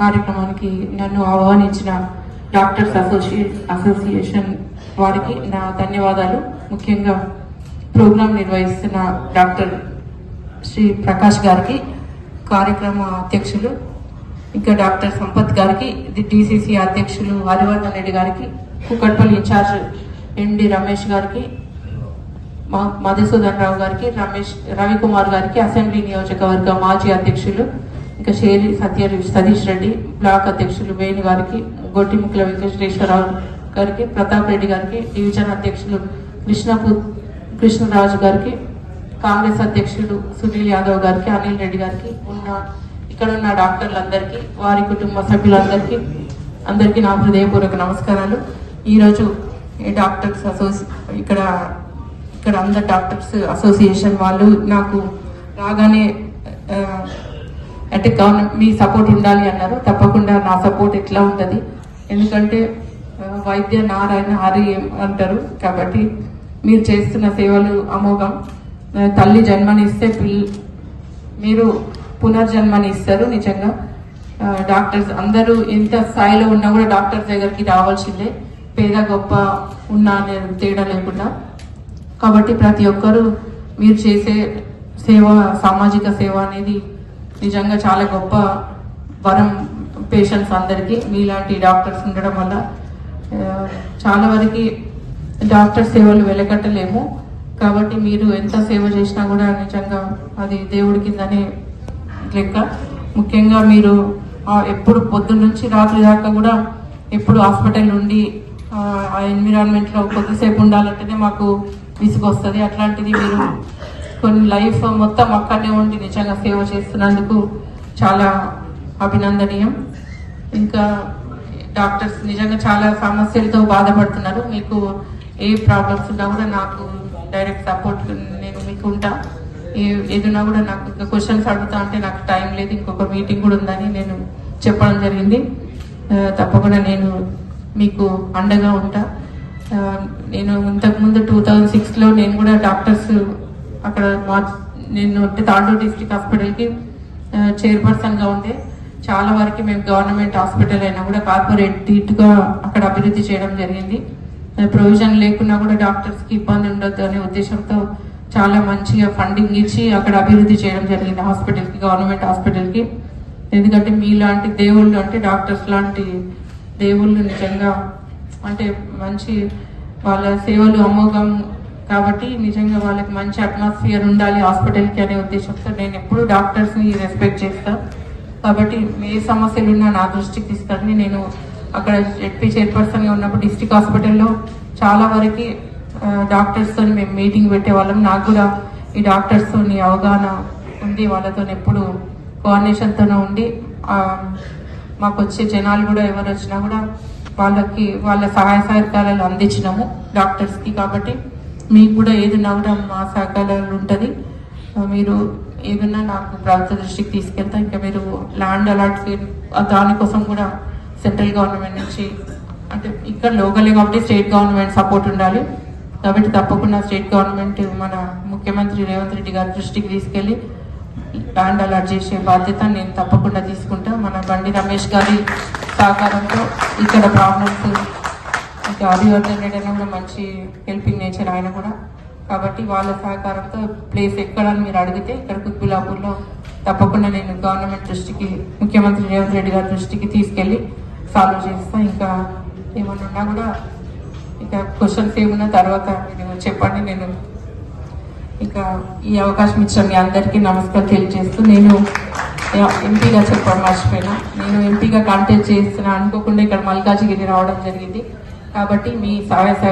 కార్యక్రమానికి నన్ను ఆహ్వానించిన డాక్టర్స్ అసోసియే అసోసియేషన్ వారికి నా ధన్యవాదాలు. ముఖ్యంగా ప్రోగ్రాం నిర్వహిస్తున్న డాక్టర్ శ్రీ ప్రకాష్ గారికి కార్యక్రమ అధ్యక్షులు ఇంకా డాక్టర్ సంపత్ గారికి డిసిసి అధ్యక్షులు హరివర్ధన్ రెడ్డి గారికి కుక్కట్పల్లి ఇన్ఛార్జ్ ఎండి రమేష్ గారికి మా- మధుసూదన్ రావు గారికి రమేష్ రవికుమార్ గారికి అసెంబ్లీ నియోజకవర్గ మాజీ అధ్యక్షులు ఇంకా షేరి సత్య సతీష్ రెడ్డి బ్లాక్ అధ్యక్షులు వేణు గారికి గొట్టిముక్కల వెంకటేశ్వరరావు గారికి ప్రతాప్ రెడ్డి గారికి డివిజన్ అధ్యక్షులు కృష్ణపు కృష్ణరాజు గారికి కాంగ్రెస్ అధ్యక్షుడు సునీల్ యాదవ్ గారికి అనిల్ రెడ్డి గారికి ఉన్న ఇక్కడ ఉన్న డాక్టర్లందరికీ వారి కుటుంబ సభ్యులందరికీ అందరికీ నా హృదయపూర్వక నమస్కారాలు. ఈరోజు డాక్టర్స్ అసోసి ఇక్కడ ఇక్కడ అందరు డాక్టర్స్ అసోసియేషన్ వాళ్ళు నాకు రాగానే అంటే గవర్నమెంట్ మీ సపోర్ట్ ఉండాలి అన్నారు. తప్పకుండా నా సపోర్ట్ ఎట్లా ఉంటుంది? ఎందుకంటే వైద్య నారాయణ హరి అంటారు? కాబట్టి మీరు చేస్తున్న సేవలు అమోఘం. తల్లి జన్మనిస్తే పిల్ మీరు పునర్జన్మని ఇస్తారు నిజంగా డాక్టర్స్ అందరూ ఎంత స్థాయిలో ఉన్నా కూడా డాక్టర్స్ దగ్గరికి రావాల్సిందే. పేద గొప్ప ఉన్నా అనే తేడా లేకుండా. కాబట్టి ప్రతి ఒక్కరూ మీరు చేసే సేవ సామాజిక సేవ అనేది నిజంగా చాలా గొప్ప వరం పేషెంట్స్ అందరికీ. మీలాంటి డాక్టర్స్ ఉండడం వల్ల చాలా వరకు డాక్టర్ సేవలు వెలకట్టలేము. కాబట్టి మీరు ఎంత సేవ చేసినా కూడా నిజంగా అది దేవుడి కిందనే లెక్క. ముఖ్యంగా మీరు ఎప్పుడు పొద్దున్న నుంచి రాత్రి దాకా కూడా ఎప్పుడు హాస్పిటల్ ఉండి ఆ, ఎన్విరాన్మెంట్లో కొద్దిసేపు ఉండాలంటేనే మాకు విసుగొస్తుంది. అట్లాంటిది మీరు కొన్ని లైఫ్ మొత్తం అక్కడనే ఉండి నిజంగా సేవ చేస్తున్నందుకు చాలా అభినందనీయం. ఇంకా డాక్టర్స్ నిజంగా చాలా సమస్యలతో బాధపడుతున్నారు. మీకు ఏ ప్రాబ్లమ్స్ ఉన్నా కూడా నాకు డైరెక్ట్ సపోర్ట్ నేను మీకు ఉంటా. ఏ ఏదున్నా కూడా నాకు ఇంకా క్వశ్చన్స్ అడుగుతా అంటే నాకు టైం లేదు. ఇంకొక మీటింగ్ కూడా ఉందని నేను చెప్పడం జరిగింది. తప్పకుండా నేను మీకు అండగా ఉంటా. నేను ఇంతకుముందు టూ థౌజండ్ సిక్స్లో నేను కూడా డాక్టర్స్ అక్కడ మా నేను తాండూరు డిస్ట్రిక్ట్ హాస్పిటల్కి చైర్పర్సన్గా ఉండే. చాలా వరకు మేము గవర్నమెంట్ హాస్పిటల్ అయినా కూడా కార్పొరేట్గా అక్కడ అభివృద్ధి చేయడం జరిగింది. ప్రొవిజన్ లేకున్నా కూడా డాక్టర్స్కి ఇబ్బంది ఉండొద్దు అనే ఉద్దేశంతో చాలా మంచిగా ఫండింగ్ ఇచ్చి అక్కడ అభివృద్ధి చేయడం జరిగింది హాస్పిటల్కి గవర్నమెంట్ హాస్పిటల్కి. ఎందుకంటే మీలాంటి దేవుళ్ళు అంటే డాక్టర్స్ లాంటి దేవుళ్ళు నిజంగా అంటే మంచి వాళ్ళ సేవలు అమోఘం కాబట్టి నిజంగా వాళ్ళకి మంచి అట్మాస్ఫియర్ ఉండాలి హాస్పిటల్కి అనే ఉద్దేశంతో నేను ఎప్పుడు డాక్టర్స్ని రెస్పెక్ట్ చేస్తాను కాబట్టి ఏ సమస్యలు ఉన్నా నా దృష్టికి తీసుకొని నేను అక్కడ జెడ్పీ చైర్పర్సన్గా ఉన్నప్పుడు డిస్టిక్ హాస్పిటల్లో చాలా వరకు డాక్టర్స్తో మేము మీటింగ్ పెట్టేవాళ్ళం నాకు కూడా ఈ డాక్టర్స్తో అవగాహన ఉంది. వాళ్ళతో ఎప్పుడు కోఆర్డినేషన్తోనే ఉండి మాకు వచ్చే జనాలు కూడా ఎవరు వచ్చినా కూడా వాళ్ళకి వాళ్ళ సహాయ సహకారాలు అందించినాము డాక్టర్స్కి కాబట్టి మీకు కూడా ఏదన్నా కూడా మా సహకారాలు ఉంటుంది. మీరు ఏదన్నా నాకు ప్రభుత్వ దృష్టికి తీసుకెళ్తా ఇంకా మీరు ల్యాండ్ అలాట్ దానికోసం కూడా సెంట్రల్ గవర్నమెంట్ నుంచి అంటే ఇక్కడ లోకలే కాబట్టి స్టేట్ గవర్నమెంట్ సపోర్ట్ ఉండాలి. కాబట్టి తప్పకుండా స్టేట్ గవర్నమెంట్ మన ముఖ్యమంత్రి రేవంత్ రెడ్డి గారి దృష్టికి తీసుకెళ్ళి ల్యాండ్ అలాట్ చేసే బాధ్యత నేను తప్పకుండా తీసుకుంటా. మన బండి రమేష్ గారి సహకారంతో ఇక్కడ ప్రాబ్లమ్స్ ఇంకా ఆదివర్ధన్ రెడ్డి అయినా కూడా మంచి హెల్పింగ్ నేచర్ ఆయన కూడా. కాబట్టి వాళ్ళ సహకారంతో ప్లేస్ ఎక్కడని మీరు అడిగితే ఇక్కడ కుత్బులాపూర్లో తప్పకుండా నేను గవర్నమెంట్ దృష్టికి ముఖ్యమంత్రి రేవంత్ రెడ్డి గారి దృష్టికి తీసుకెళ్ళి సాల్వ్ చేస్తా. ఇంకా ఏమన్నా ఉన్నా కూడా ఇంకా క్వశ్చన్స్ ఏమున్నా తర్వాత మీరు చెప్పండి. నేను ఇంకా ఈ అవకాశం ఇచ్చిన మీ అందరికీ నమస్కారం తెలియజేస్తూ నేను ఎంపీగా చెప్పడం మర్చిపోయినా. నేను ఎంపీగా కాంటాక్ట్ చేస్తున్నా. అనుకోకుండా ఇక్కడ మల్కాజిగిరి రావడం జరిగింది. కాబట్టి మీ సహాయ సహకారం